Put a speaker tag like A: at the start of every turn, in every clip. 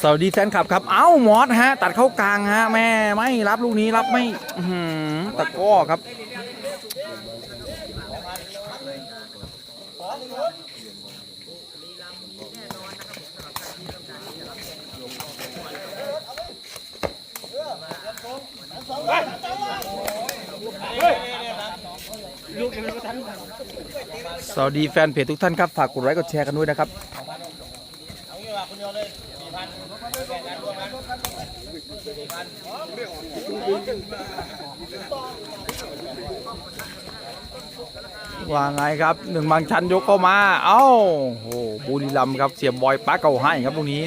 A: สวัสดีแฟนคลับครับ เอ้ามอสฮะ ตัดเข้ากลางฮะ แม่ไม่รับลูกนี้รับไม่ตะก้อครับ สวัสดีแฟนเพจทุกท่านครับ ฝากกดไลค์กดแชร์กันด้วยนะครับว่าไงครับหนึ่งบางชันยกเข้ามา เอ้าโอ้โหบุรีรัมครับเสียบอยป้าเก่าให้ครับตรงนี้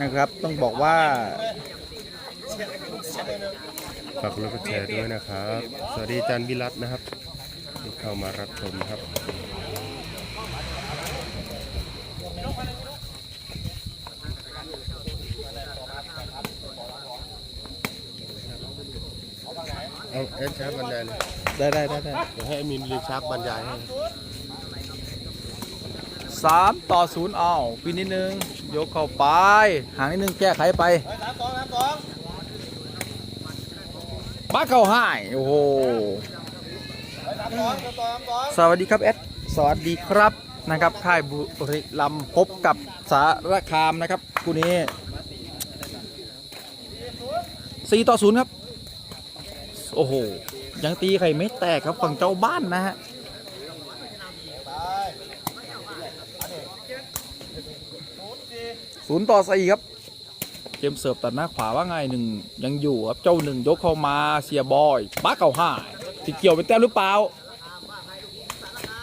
A: นะครับ ต้องบอกว่า
B: ฝากกดไลค์กดแชร์ด้วยนะครับ สวัสดีอาจารย์วิรัตนะครับ ที่เข้ามารับชมครับเอาเอ็นชาร์บรรยายเลย
A: ได้ได้ได้ได้
B: เดี๋ยวให้แอดมินรีชาร์บรรยายให้
A: สามต่อศูนย์เอาปีนิดนึง ยกเข้าไปหางนิดนึงแก้ไขไปป้าเก่าให้โอ้โห สวัสดีครับเอสสวัสดีครับนะครับ ค่ายบุรีรัมย์พบกับสารคามนะครับคู่นี้สี่ต่อศูนย์ครับ โอ้โห ยังตีไข่ไม่แตกครับฝั่งเจ้าบ้านนะฮะศูนย์ต่อสี่ครับเกมเสิร์ฟตัดหน้าขวาว่าไงหนึ่งยังอยู่ครับเจ้าหนึ่งยกเข้ามาเสียบอยป้าเก่าห้าติดเกี่ยวเป็นแต้มหรือเปล่า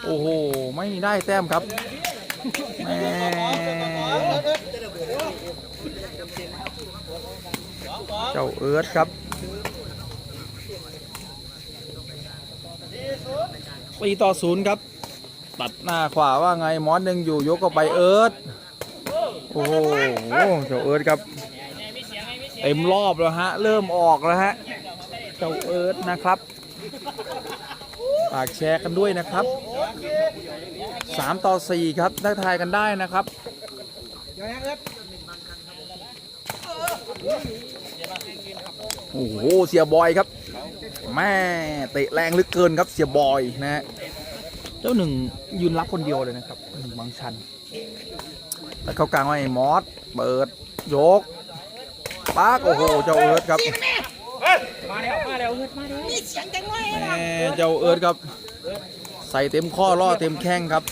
A: โอ้โห ไม่ได้แต้มครับแม่เจ้าเอิร์ธครับปีต่อศูนย์ครับ ตัดหน้าขวาว่าไงมอนหนึ่งอยู่ยกเข้าไปเอิร์ธโอ้โหเจ้าเอิร์ธครับเต็มรอบแล้วฮะ เริ่มออกแล้วฮะ เจ้าเอิร์ธนะครับ ฝากแชร์กันด้วยนะครับ 3 ต่อ 4 ครับทักทายกันได้นะครับโอ้โหเสียบอยครับ แม่เตะแรงเหลึกเกินครับเสียบอยนะฮะเจ้าหนึ่งยืนรับคนเดียวเลยนะครับหนึ่งบางชันแต่เข้ากลางไว้มอสเปิดยกปากโอ้โห เจ้าเอิร์ธครับ
C: มีเสียงจังเลย
A: แม่เจ้าเอิร์ธครับ ใส่เต็มข้อล่อเต็มแข้งครับ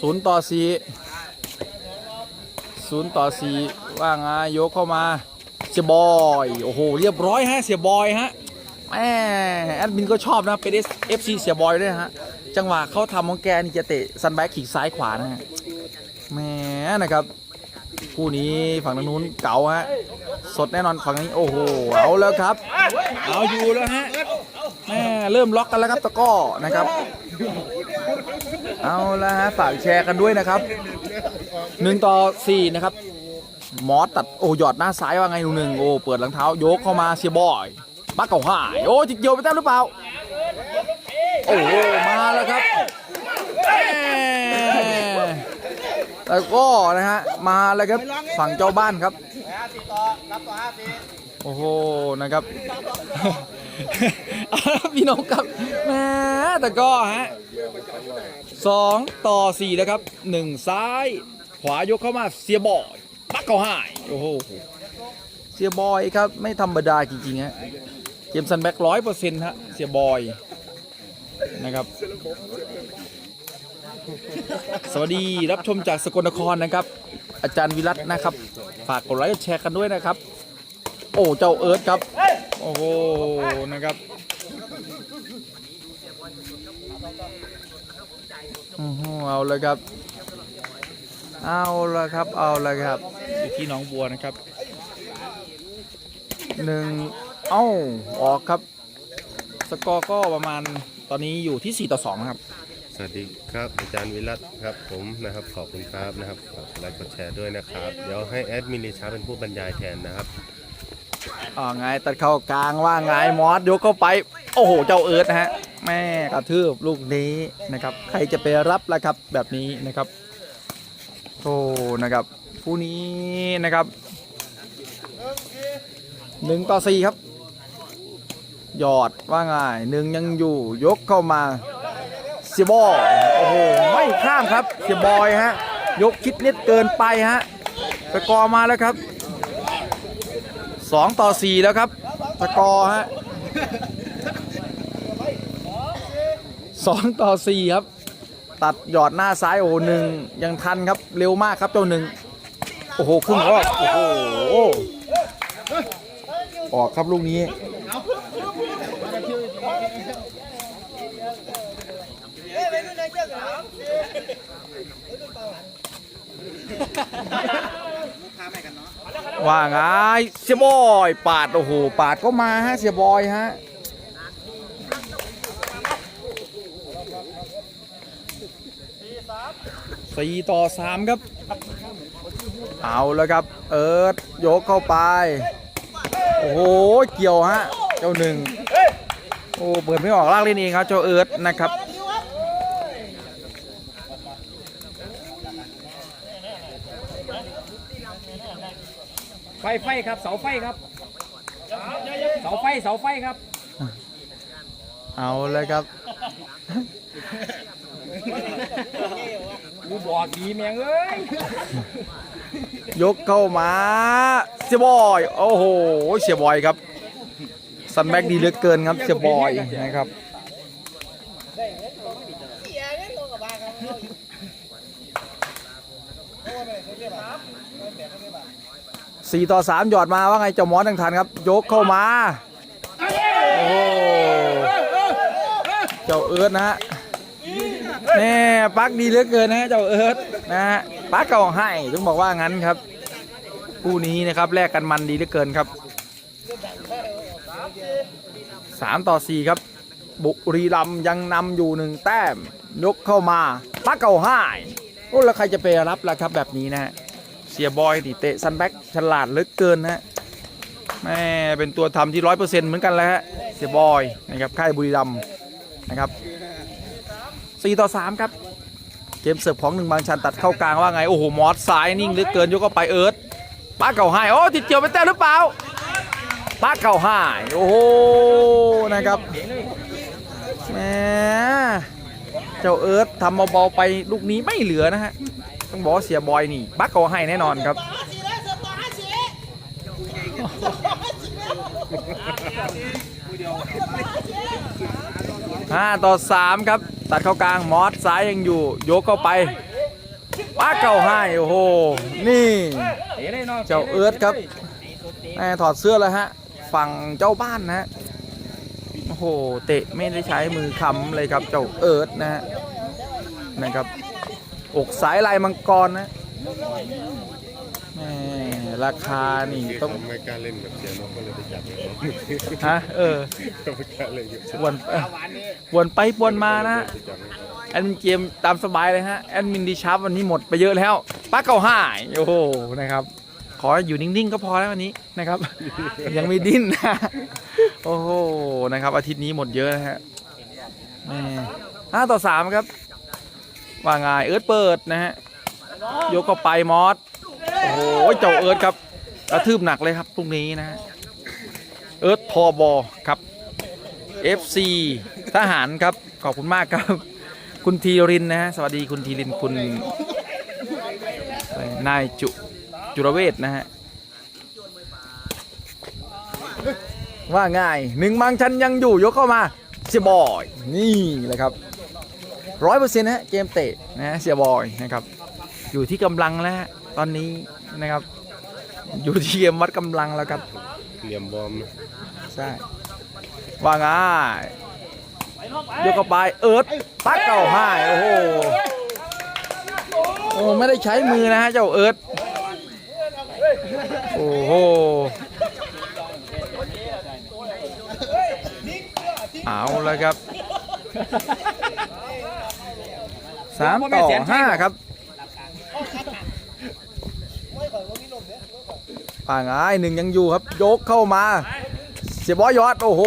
A: ศูนย์ต่อสี่ศูนย์ต่อสี่ว่าไงยกเข้ามาเสียบอยโอ้โหเรียบร้อยฮะเสียบอยฮะแม่แอดมินก็ชอบนะเป็นเอฟซีเสียบอยด้วยฮะจังหวะเขาทำของแกนี่จะเตะซันแบ็กขีกซ้ายขวานะฮะแหม่นะครับ คู่นี้ฝั่งทางนู้นเก่าฮะ สดแน่นอนฝั่งนี้โอ้โห เอาแล้วครับ เอาอยู่แล้วฮะแม่เริ่มล็อกกันแล้วครับตะกร้อนะครับ เอาละฮะฝากแชร์กันด้วยนะครับหนึ่งต่อสี่นะครับหมอตัดโอ้หยอดหน้าซ้ายว่าไงหนูหนึ่งโอ้เปิดหลังเท้ายกเข้ามาเสียบอยปักเก่าหายโอ้จิกเดียวไปแต้มหรือเปล่า โอ้โหมาแล้วครับ แม่แล้วก็นะฮะมาแล้วครับฝั่งเจ้าบ้านครับโอ้โหนะครับพี่น้องครับแม่แต่ก็ฮะสองต่อสี่นะครับหนึ่งซ้าย ขวายกเข้ามาเสียบอยปักเขาหายโอ้โหเสียบอยครับไม่ธรรมดาจริงๆฮะเกมซันแบ็กร้อยเปอร์เซ็นต์ฮะเสียบอยนะครับ สวัสดีรับชมจากสกลนครนะครับ อาจารย์วิรัตนะครับ ฝากกดไลค์กดแชร์กันด้วยนะครับ โอ้เจ้าเอิร์ธครับ โอ้โหนะครับโอ้โหเอาเลยครับ เอาละครับเอาละครับอยู่ที่หนองบัวนะครับหนึ่งเอ้าออกครับ สกอร์ก็ประมาณตอนนี้อยู่ที่ 4 ต่อ2ครับ
B: สวัสดีครับอาจารย์วิรัตครับผมนะครับขอบคุณครับนะครับฝากกดไลค์กดแชร์ด้วยนะครับ เดี๋ยวให้แอดมินรีชาร์เป็นผู้บรรยายแทนนะครับ
A: อ่าไงตัดเข้ากลางว่าไงมอสยกเข้าไป โอ้โหเจ้าเอิร์ธนะฮะแม่กระทืบลูกนี้นะครับ ใครจะไปรับล่ะครับแบบนี้นะครับโอ้นะครับผู้นี้นะครับหนึ่งต่อสี่ครับ หยอดว่าไงหนึ่งยังอยู่ยกเข้ามา สียบอยโอ้โหไม่ข้ามครับ เสียบอยฮะ ยกคิดนิดเกินไปฮะสกอร์มาแล้วครับสองต่อสี่แล้วครับสกอร์ฮะสองต่อสี่ครับ ตัดหยอดหน้าซ้ายโอ้โหหนึ่งยังทันครับเร็วมากครับเจ้าหนึ่งโอ้โหครึ่งรอบโอ้โหออกครับลูกนี้ ว่าไงเสียบอยปาดโอ้โหปาดก็มาฮะเสียบอยฮะสี่ต่อสามครับ เอาแล้วครับ เอิร์ธยกเข้าไป โอ้โห เกี่ยวฮะ เจ้าหนึ่งโอ้ เปิดไม่ออกลากเล่นเองครับ เจ้าเอิร์ธนะครับ
C: ไฟไฟครับ เสาไฟครับ เสาไฟเสาไฟครับ
A: เอาเลยครับ
C: กูบอกดีแมงเอ้ย
A: ยกเข้ามาเสียบอย โอ้โหเสียบอยครับซันแบ็กดีเหลือเกินครับเสียบอยนะครับ สี่ต่อสามหยอดมาว่าไงเจ้ามอสทังทันครับยกเข้ามาโอ้เจ้าเอิร์ธนะฮะแน่ปักดีเหลือเกินนะเจ้าเอิร์ธนะฮะปักเก่าให้ต้องบอกว่างั้นครับคู่นี้นะครับแลกกันมันดีเหลือเกินครับสามต่อสี่ครับ บุรีรัมยังนำอยู่หนึ่งแต้มยกเข้ามาปักเก่าให้โอ้แล้วใครจะไปรับล่ะครับแบบนี้นะฮะ สียบอยติเตะซันแบ็กฉลาดเหลือเกินนะฮะแม่เป็นตัวทำที่ร้อยเปอร์เซ็นต์เหมือนกันแล้วฮะเสียบอยนะครับค่ายบุรีรัมย์นะครับสี่ต่อสามครับเกมเสิร์ฟของหนึ่งบางชันตัดเข้ากลางว่าไง โอ้โห มอสซ้ายนิ่งเหลือเกินยกเข้าไปเอิร์ธป้าเก่าให้โอ้ติดเกี่ยวไปแต้มหรือเปล่าป้าเก่าให้โอ้โหนะครับแหมเจ้าเอิร์ธทำเบาๆไปลูกนี้ไม่เหลือนะฮะ ต้องบอกว่าเสียบอยนี่ป้าเก่าให้แน่นอนครับห้าต่อสามครับ ตัดเข้ากลางมอสซ้ายยังอยู่ยกเข้าไปว้าเก่าให้โอ้โห นี่
C: เตะเลยน้อง
A: เจ้าเอิร์ธครับแม่ถอดเสื้อแล้วฮะ ฝั่งเจ้าบ้านนะฮะโอ้โห เตะไม่ได้ใช้มือค้ำเลยครับ เจ้าเอิร์ธนะฮะนะครับ อกสายลายมังกรนะแม่ราคานี่
B: ที่
A: ต้อง
B: เขาไม่กล้าเล่นกับเสียนกก็เลยไปจับเลย
A: ฮะ เออ
B: เขาไม่กล้าเล่นกับเสีย
A: วนเอ้ยวนไปวนมานะฮะ
B: ไปจับ
A: แอดมินเกมตามสบายเลยฮะ แอดมินดีชาร์ปวันนี้หมดไปเยอะแล้วป้าเก่าห้ายโอ้โหนะครับ ขออยู่นิ่งๆก็พอแล้ววันนี้นะครับ ยังไม่ดิ้นนะโอ้โหนะครับ อาทิตย์นี้หมดเยอะนะฮะแหม่ห้าต่อสามครับ ว่าไงเอิร์ธเปิดนะฮะยกเข้าไปมอสโอ้โหเจ้าเอิร์ธครับกระทืบหนักเลยครับพรุ่งนี้นะฮะเอิร์ธทอบอครับ FC ทหารครับขอบคุณมากครับ คุณทีรินนะฮะสวัสดีคุณทีรินคุณนายจุจุรเวทนะฮะว่าง่ายหนึ่งบางชันยังอยู่ยกเข้ามาเสียบอย นี่เลยครับ ร้อยเปอร์เซ็นต์ฮะเกมเตะนะฮะเสียบอยนะครับ อยู่ที่กำลังแล้วฮะตอนนี้นะครับ อยู่ที่เกมวัดกำลังแล้วครับ
B: เหลี่ยมบอมนะ
A: ใช่ว่าง่ายยกเข้าไปเอิร์ธปักเก่าให้โอ้โหโอ้ไม่ได้ใช้มือนะฮะเจ้าเอิร์ธโอ้โหเอาแล้วครับ สามต่อห้าครับป่างายหนึ่งยังอยู่ครับ ยกเข้ามา เสียบอยยอด โอ้โห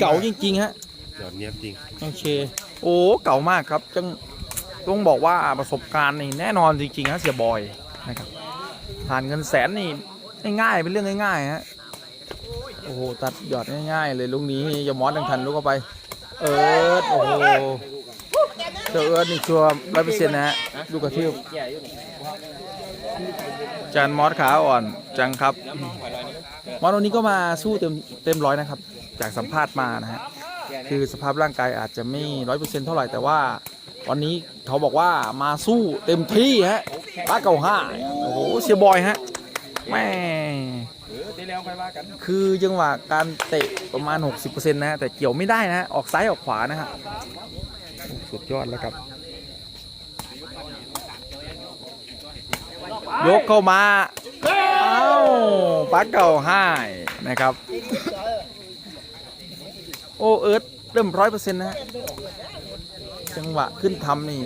A: เก่าจริงๆฮะ
B: ยอดเนียบจริง
A: โอเคโอ้เก่ามากครับจังต้องบอกว่าประสบการณ์นี่แน่นอนจริงๆฮะเสียบอยนะครับผ่านเงินแสนนี่ง่ายๆเป็นเรื่องง่ายๆฮะโอ้โหตัดหยอดง่ายๆเลยลูกนี้อย่ามอสดังทันลูกเข้าไป เอิร์ดโอ้โห เจ้าเอิร์ดนี่ชัวร้อยเปอร์เซ็นต์นะฮะลูกกระทืบจานมอสขาอ่อนจังครับ มอสวันนี้ก็มาสู้เต็มเต็มร้อยนะครับ จากสัมภาษณ์มานะฮะคือสภาพร่างกายอาจจะไม่ร้อยเปอร์เซ็นต์เท่าไหร่แต่ว่า วันนี้เขาบอกว่ามาสู้เต็มที่ฮะป้าเก่าห้าโอ้โหเสียบอยฮะแม่
C: คือ
A: จังหวะการเตะประมาณ 60%นะฮะแต่เกี่ยวไม่ได้นะฮะออกซ้ายออกขวานะฮะ สุดยอดแล้วครับ ยกเข้ามาเอ้าป้าเก่าห้านะครับ โอเอิร์ธเริ่มร้อยเปอร์เซ็นต์นะฮะจังหวะขึ้นทำนี่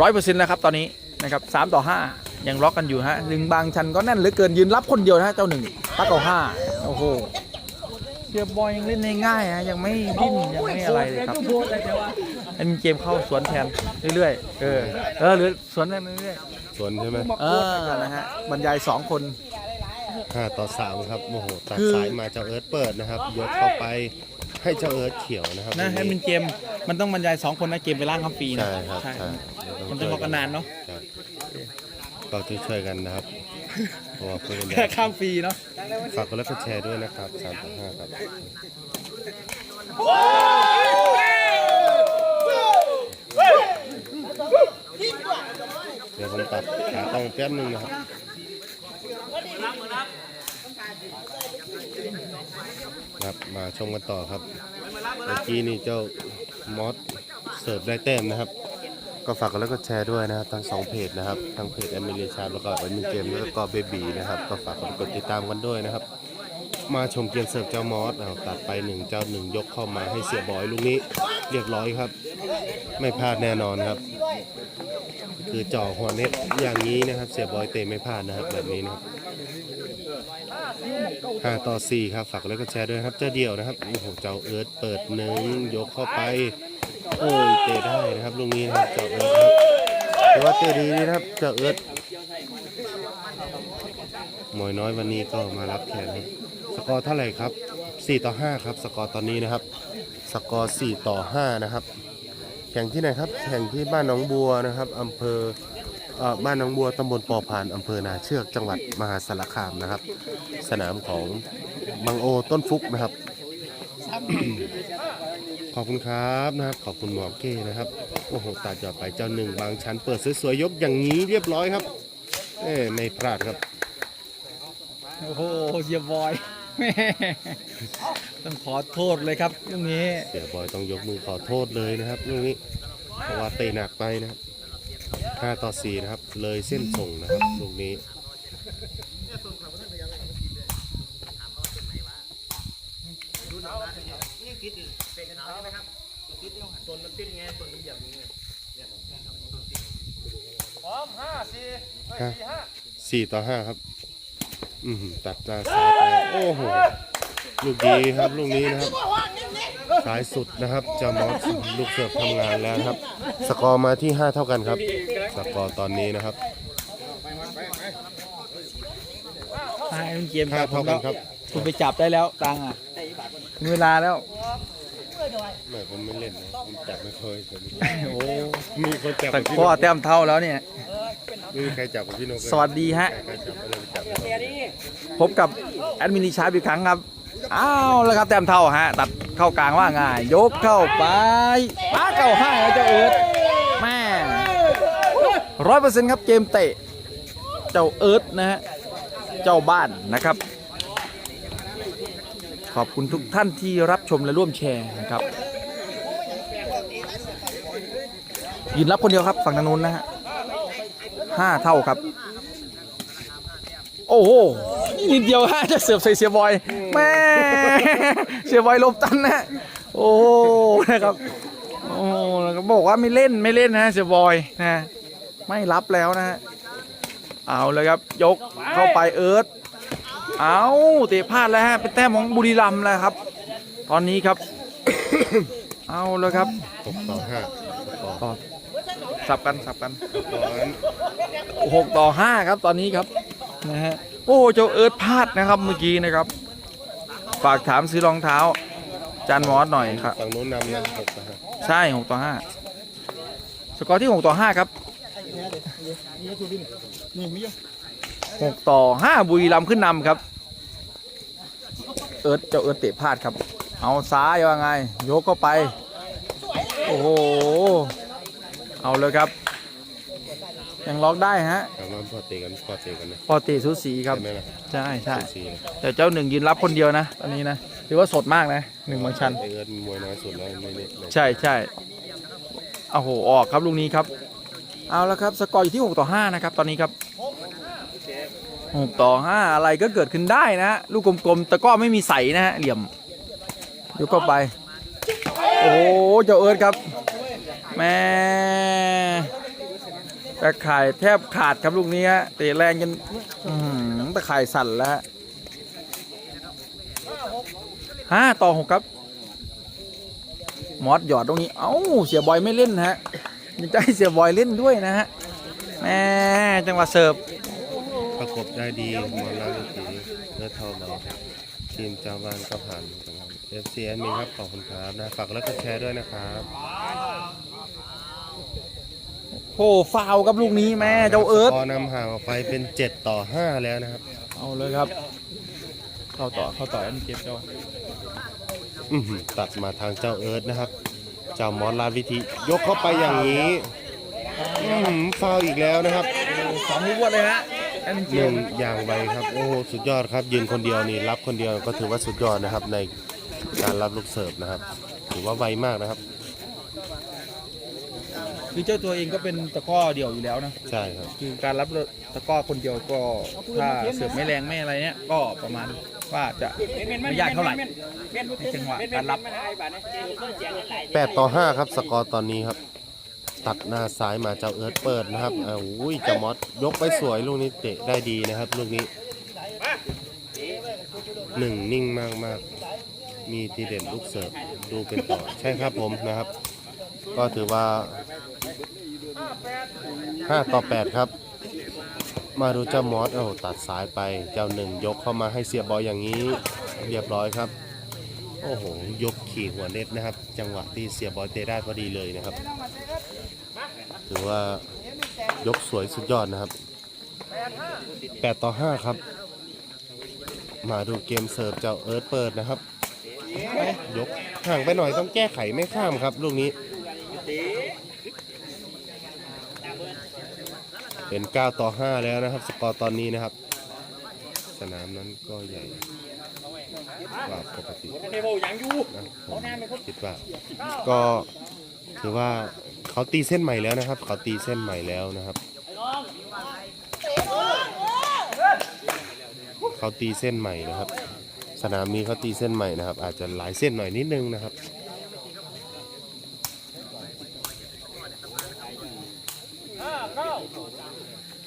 A: ร้อยเปอร์เซ็นต์แล้วครับตอนนี้นะครับสามต่อห้ายังล็อกกันอยู่ฮะหนึ่งบางชันก็แน่นเหลือเกินยืนรับคนเดียวนะฮะเจ้าหนึ่งปักเก่าห้าโอ้โห เชียร์บอยยังเล่นง่ายๆฮะยังไม่ดิ้นยังไม่อะไรเลยครับให้มีเกมเข้าสวนแทนเรื่อยๆเออเออหรือสวนแทนเรื่อย
B: สวนใช่ไหม
A: ๆเออนะฮะบรรยายสองคน
B: 5ต่อ3ครับโอ้โหตัด
A: คือ
B: สายมาเจ้าเอิร์ธเปิดนะครับยกเข้าไปให้เจ้าเอิร์ธเขียวนะครับ
A: นะให้
B: ตรง
A: เป็นเกมมันต้องบรรยายสองคนนะเกมไปล่างคำปีนะ
B: ใช่ครับใช่
A: มันต้องรอกันนานเนาะ
B: ใช่ก็ช่วยๆกันนะครับ เพราะว่าเพื่อนกัน
A: แค่ข้ามฟรีเนาะ
B: ฝากกดไลค์กดแชร์ด้วยนะครับ3ต่อ5ครับเดี๋ยวผมตัดขากล้องแป๊บนึงนะครับครับมาชมกันต่อครับเมื่อกี้นี่เจ้ามอสเสิร์ฟได้แต้มนะครับ ก็ฝากกันแล้วก็แชร์ด้วยนะครับทั้งสองเพจนะครับทั้งเพจแอมิเลชาแล้วก็แอมิเกมแล้วก็เบบีนะครับก็ฝากกดติดตามกันด้วยนะครับ มาชมเกมเสิร์ฟเจ้ามอสเอาตัดไปหนึ่งเจ้าหนึ่งยกเข้ามาให้เสียบอยลูกนี้เรียบร้อยครับ ไม่พลาดแน่นอนครับ คือจ่อหัวเน็ตอย่างนี้นะครับ เสียบอยเตะไม่พลาดนะครับแบบนี้นะครับ5ต่อ4ครับฝากกดไลค์กดแชร์ด้วยครับเจ้าเดียวนะครับโอ้โหเจ้าเอิร์ธเปิดหนึ่งยกเข้าไป โอ้ยเตะได้นะครับลูกนี้นะครับเจ้าเอิร์ธครับแต่ว่าเตะดีนะครับเจ้าเอิร์ธหมวยน้อยวันนี้ก็มารับแขนสกอร์เท่าไหร่ครับ 4 ต่อ 5 ครับ สกอร์ตอนนี้นะครับ สกอร์ 4 ต่อ 5 นะครับ แข่งที่ไหนครับ แข่งที่บ้านหนองบัวนะครับอำเภอเอ่อบ้านหนองบัวตำบลปอพานอำเภอนาเชือกจังหวัดมหาสารคามนะครับ สนามของบังโอต้นฟุกนะครับ ขอบคุณครับนะครับ ขอบคุณหมอเก้นะครับ โอ้โหตัดจอดไปเจ้าหนึ่งบางชั้นเปิดสวยๆยกอย่างนี้เรียบร้อยครับเอ้ไม่พลาดครับ
A: โอ้โหเสียบอยแม่ต้องขอโทษเลยครับเรื่องนี้
B: เสียบอยต้องยกมือขอโทษเลยนะครับลูกนี้เพราะว่าเตะหนักไปนะครับ5ต่อ4นะครับ เลยเส้นส่งนะครับลูกนี้
C: พร้อมห้าสี่
B: ฮะ
C: สี่ห้า
B: สี่ต่อห้าครับ อืมตัดหน้าซ้ายไปโอ้โหลูกดีครับลูกนี้นะครับ สายสุดนะครับเจามอสลูกเสิร์ฟทำงานแล้วนะครับ สกอร์มาที่ 5 เท่ากันครับ สกอร์ตอนนี้นะครับ
A: ตายเป็นเกม
B: ห้าเท่ากันครับ
A: คุณไปจับได้แล้วตังค์อะถึงเวลาแล้ว
B: ไม่ผมไม่เล่นนะผมจับไม่เคยผม
A: โอ้โห
B: มีคนจับ
A: แต่
B: กับพี่
A: ข้
B: น
A: อกแต้มเท่าแล้วเนี่ย
B: ไม่มีใครจับกับพี่นกเลย
A: สวัสดีฮะ
B: ใครจับก็เลยไปจับ
A: พบกับแอดมินิชาร์ปอีกครั้งครับ อ้าวแล้วครับแต้มเท่าฮะ ตัดเข้ากลางว่าง่าย ยกเข้าไปป้าเก่าให้แล้วเจ้าเอิร์ธแม่ร้อยเปอร์เซ็นต์ครับเกมเตะ เจ้าเอิร์ธนะฮะ เจ้าบ้านนะครับ ขอบคุณทุกท่านที่รับชมและร่วมแชร์นะครับยืนรับคนเดียวครับฝั่งทางนู้นนะฮะห้าเท่าครับ โอ้โหนิดเดียวฮะจะเสิร์ฟใส่เสียบอยแม่เสียบอยลบตันนะโอ้นะครับโอ้แล้วก็บอกว่าไม่เล่นไม่เล่นนะเสียบอยนะ ไม่รับแล้วนะฮะเอาเลยครับยกเข้าไปเอิร์ธ เอาเตะพลาดแล้วฮะเป็นแต้มของบุรีรัมย์แล้วครับ ตอนนี้ครับ เอาเลยครับ
B: หกต่อห้าต่อ
A: ต่อสับกันสับกัน
B: ตอน
A: หกต่อห้าครับตอนนี้ครับนะฮะโอ้เจ้าเอิร์ธพลาดนะครับเมื่อกี้นะครับ ฝากถามซื้อรองเท้า จานมอสหน่อยครับ
B: ฝั่งนู้นนำนะหกต่อห้า
A: ใช่หกต่อห้าสกอร์ที่หกต่อห้าครับ หกต่อห้าบุรีรัมย์ขึ้นนำครับ เอิร์ธเจ้าเอิร์ธเตะพลาดครับ เอาซ้ายว่าไง ยกเข้าไป โอ้โห เอาเลยครับ ยังล็อกได้ฮะ
B: ถามว่าพอเตะกันพอเตะกันนะ
A: พอเตะสูสีครับ
B: ใช่ไหมล่ะ
A: ใช่ใช่
B: สี่เลย
A: แต่เจ้าหนึ่งยืนรับคนเดียวนะ ตอนนี้นะถือว่าสดมากนะหนึ่งบางชัน
B: ไอเอิร์ธมวยน้อยสุดแล้วในนี้เลย
A: ใช่ใช่โอ้โห ออกครับลูกนี้ครับ เอาละครับ สกอร์อยู่ที่ 6 ต่อ 5 นะครับ ตอนนี้ครับ 6ต่อ 5 อะไรก็เกิดขึ้นได้นะ ลูกกลมๆ แต่ก็ไม่มีใสนะฮะ เหลี่ยมยกเข้าไป โอ้โห เจ้าเอิร์ธครับแม่ตะข่ายแทบขาดครับลูกนี้ฮะเตะแรงจนตะข่ายสั่นแล้วฮะห้าต่อหกครับ มอสหยอดตรงนี้ เอ้า เสียบอยไม่เล่นนะฮะยังให้เสียบอยเล่นด้วยนะฮะแม่จังหวะเสิร์ฟ
B: กบได้ดีหมอลาวิถีเลือดเท่าเราทีมเจ้าบ้านก็ผ่านเอฟซีแอดมินครับขอบคุณครับนะฝากแล้วก็แชร์ด้วยนะครับ
A: โอ้ฟาวครับลูกนี้แม่เจ้าเอิร์ธ
B: พอนำห่างออกไปเป็น 7 ต่อ 5 แล้วนะครับ
A: เอาเลยครับ เข้าต่อเข้าต่ออันเก็บเจ้า
B: อื้อหือตัดมาทางเจ้าเอิร์ธนะครับเจ้ามอสลาวิธียกเข้าไปอย่างนี้อื้อหือฟาวอีกแล้วนะครับ
A: สองลูกวดเลยฮะแอน เจี
B: ห
A: ย
B: นึ่
A: ม
B: งอย่างไวครับ โอ้โหสุดยอดครับยืนคนเดียวนี่รับคนเดียวก็ถือว่าสุดยอดนะครับ ในการรับลูกเสิร์ฟนะครับ ถือว่าไวมากนะครับ
A: คือเจ้าตัวเองก็เป็นตะกร้อเดี่ยวอยู่แล้วนะ
B: ใช่ครับ
A: คือการรับตะกร้อคนเดียวก็ถ้าเสิร์ฟไม่แรงไม่อะไรเนี้ยก็ประมาณว่าจะไม่ยากเท่าไหร่ในจังหวะการรับ
B: 8 ต่อ 5 ครับ สกอร์ตอนนี้ครับ ตัดหน้าซ้ายมาเจ้าเอิร์ธเปิดนะครับอ้าวอุ้ยเจ้ามอสยกไปสวยลูกนี้เตะได้ดีนะครับลูกนี้หนึ่งนิ่งมากมากมีทีเด่นลูกเสิร์ฟดูเป็นต่อใช่ครับผมนะครับ ก็ถือว่า5ต่อ8ครับ มาดูเจ้ามอสโอ้ตัดสายไปเจ้าหนึ่งยกเข้ามาให้เสียบอลอย่างนี้เรียบร้อยครับโอ้โห ยกขี่หัวเน็ตนะครับ จังหวะที่เสียบอลเตะได้พอดีเลยนะครับ ถือว่ายกสวยสุดยอดนะครับ 8 ต่อ 5 ครับ มาดูเกมเสิร์ฟเจ้าเอิร์ธเปิดนะครับ ยกห่างไปหน่อยต้องแก้ไขไม่ข้ามครับลูกนี้ เป็น 9 ต่อ 5 แล้วนะครับ สกอร์ตอนนี้นะครับ สนามนั้นก็ใหญ่กว่าปกตินะคิดว่าก็ถือว่า เขาตีเส้นใหม่แล้วนะครับ เขาตีเส้นใหม่แล้วนะครับ เขาตีเส้นใหม่นะครับ สนามนี้เขาตีเส้นใหม่นะครับ อาจจะหลายเส้นหน่อยนิดนึงนะครับ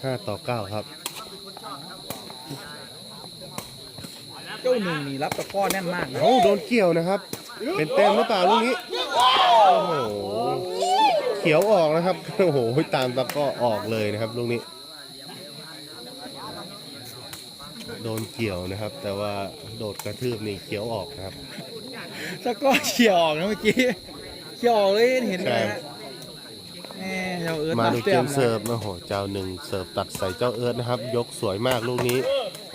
B: ห้าต่อเก้าครับ
A: เจ้าหนึ่งนี่รับตะกร้อแน่นมากนะ
B: โอ้โดนเกี่ยวนะครับ เป็นแต้มหรือเปล่าลูกนี้ โอ้โหเขียวออกนะครับ โอ้โหตามตะกร้อออกเลยนะครับลูกนี้ โดนเกี่ยวนะครับ แต่ว่าโดดกระทืบนี่เขียวออกนะครับ
A: ตะกร้อเขี่ยออกนะเมื่อกี้เขี่ยออกเลยเห็นไหม
B: ใช่
A: ฮะแม่เจ้าเอิร์ธ
B: มาดู
A: รับ
B: เก
A: แต้
B: ม
A: นะ
B: เสิร์ฟโอ้โหเจ้าหนึ่งเสิร์ฟตัดใส่เจ้าเอิร์ธนะครับ ยกสวยมากลูกนี้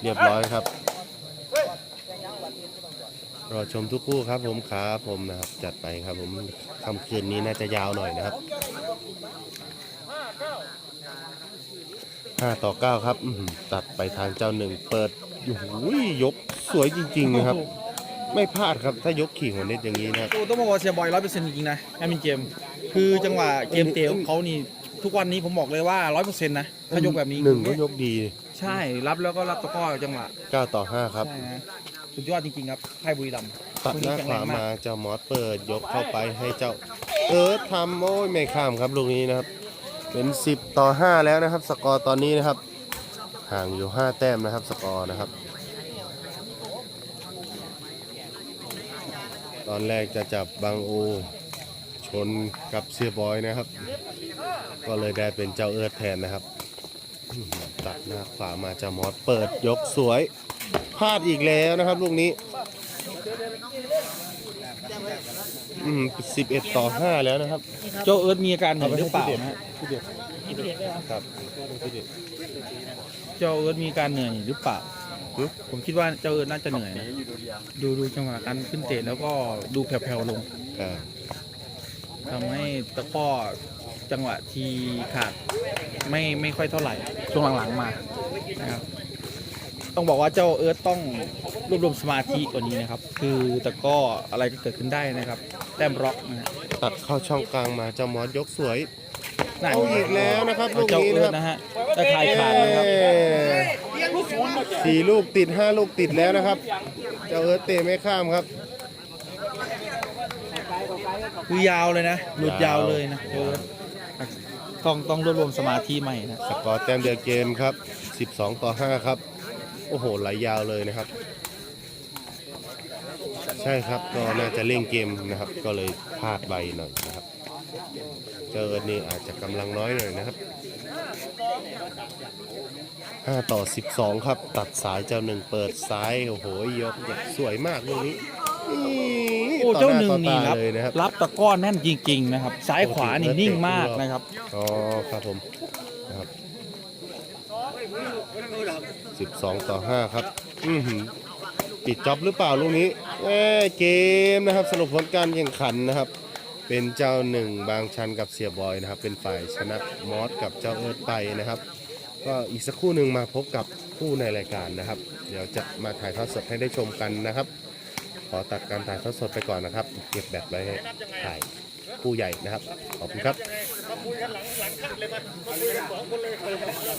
B: เรียบร้อยครับ รอชมทุกคู่ครับผมครับผมนะครับจัดไปครับผมค่ำคืนนี้น่าจะยาวหน่อยนะครับห้าต่อเก้าครับอื้อหือตัดไปทางเจ้าหนึ่งเปิดโอ้โหยกสวยจริงๆนะครับ ไม่พลาดครับถ้ายกขี่หัวเน็ตอย่างนี้นะครับ
A: โอ้ต้องบอกว่าเสียบอยร้อยเปอร์เซ็นต์จริงๆนะแอมินเกม คือจังหวะเกมเตะของเขานี่ทุกวันนี้ผมบอกเลยว่าร้อยเปอร์เซ็นต์นะถ้ายกแบบนี้
B: หนึ่งก็ยกดี
A: ใช่รับแล้วก็รับตะกร้อจังหวะ
B: เก้าต่อห้าครับ
A: ใช่ฮะ สุดยอดจริงๆครับไพ่บุรีรัมย์
B: ตัดหน้าขวามาเจ้ามอสเปิดยกเข้าไปให้เจ้า เอิร์ธทำโอ้ยไม่ข้ามครับลูกนี้นะครับ เป็น 10 ต่อ 5 แล้วนะครับ สกอร์ตอนนี้นะครับ ห่างอยู่ 5 แต้มนะครับ สกอร์นะครับ ตอนแรกจะจับบางโอชนกับเสียบอยนะครับ ก็เลยได้เป็นเจ้าเอิร์ธแทนนะครับอืมตัดหน้าขวามาเจ้ามอสเปิดยกสวย พลาดอีกแล้วนะครับลูกนี้อืม11ต่อ5แล้วนะครับ
A: โจเอิร์ธมีอาการเหนื่อยหรือเปล่านะฮะ
B: ครับ
A: เจ้าเอิร์ธมีอาการเหนื่อยหรือเปล่า
B: หึ
A: ผมคิดว่าเจ้าเอิร์ธน่าจะเหนื่อยนะดูดูจังหวะการขึ้นเตะแล้วก็ดูแผ่วๆลง
B: อ่า
A: ทำให้ตะกร้อจังหวะทีขาดไม่ไม่ค่อยเท่าไหร่ช่วงหลังๆมานะครับ ต้องบอกว่าเจ้าเอิร์ธต้องรวบรวมสมาธิกว่านี้นะครับ คือตะกร้ออะไรก็เกิดขึ้นได้นะครับ แต้มร็อกนะฮะ
B: ตัดเข้าช่องกลางมาเจ้ามอสยกสวย
A: นั่น
B: เอาอีกแล้วนะครับลูก
A: เจ้า
B: นี้
A: เอิ
B: นะ
A: ร์
B: ค
A: ธ
B: รับ
A: นะฮะตะคายขาดนะครับ
B: เอ้ยสี่ลูกติดห้าลูกติดแล้วนะครับ เจ้าเอิร์ธเตะไม่ข้ามครับ
A: คือยาวเลยนะ หลุดยาวเลยนะเอิร์ธต้องต้องรวบรวมสมาธิใหม่นะ
B: สกอร์แต้มเดียวเกมครับ 12 ต่อ 5 ครับ โอ้โหไหลยาวเลยนะครับ ใช่ครับก็น่าจะเล่นเกมนะครับ ก็เลยพลาดใบหน่อยนะครับ เจอนี่อาจจะกำลังน้อยหน่อยนะครับ5ต่อ 12 ครับ ตัดสายเจ้าหนึ่งเปิดซ้ายโอ้โหยกแบบสวยมากลูกนี้นี่
A: โอ้
B: ต่
A: เจ้า
B: อ
A: หนึ่ง
B: ต่อ
A: นี่
B: ตา
A: รับ
B: เลยนะครับ
A: รับตะกร้อแน่นจริง ๆ นะครับ ซ้ายขวานี่นิ่งมากนะครับ
B: อ๋อครับผมนะครับ สิบสองต่อห้าครับ อืปิดจ็อบหรือเปล่าลูกนี้เอ้เกมนะครับสรุปผลการแข่งขันนะครับ เป็นเจ้าหนึ่งบางชันกับเสียบอยนะครับ เป็นฝ่ายชนะมอสกับเจ้าเอิร์ธไปนะครับ ก็อีกสักคู่หนึ่งมาพบกับผู้ในรายการนะครับ เดี๋ยวจะมาถ่ายทอดสดให้ได้ชมกันนะครับ ขอตัดการถ่ายทอดสดไปก่อนนะครับ เก็บแบบไว้ให้ถ่ายคู่ใหญ่นะครับ ขอบคุณครับ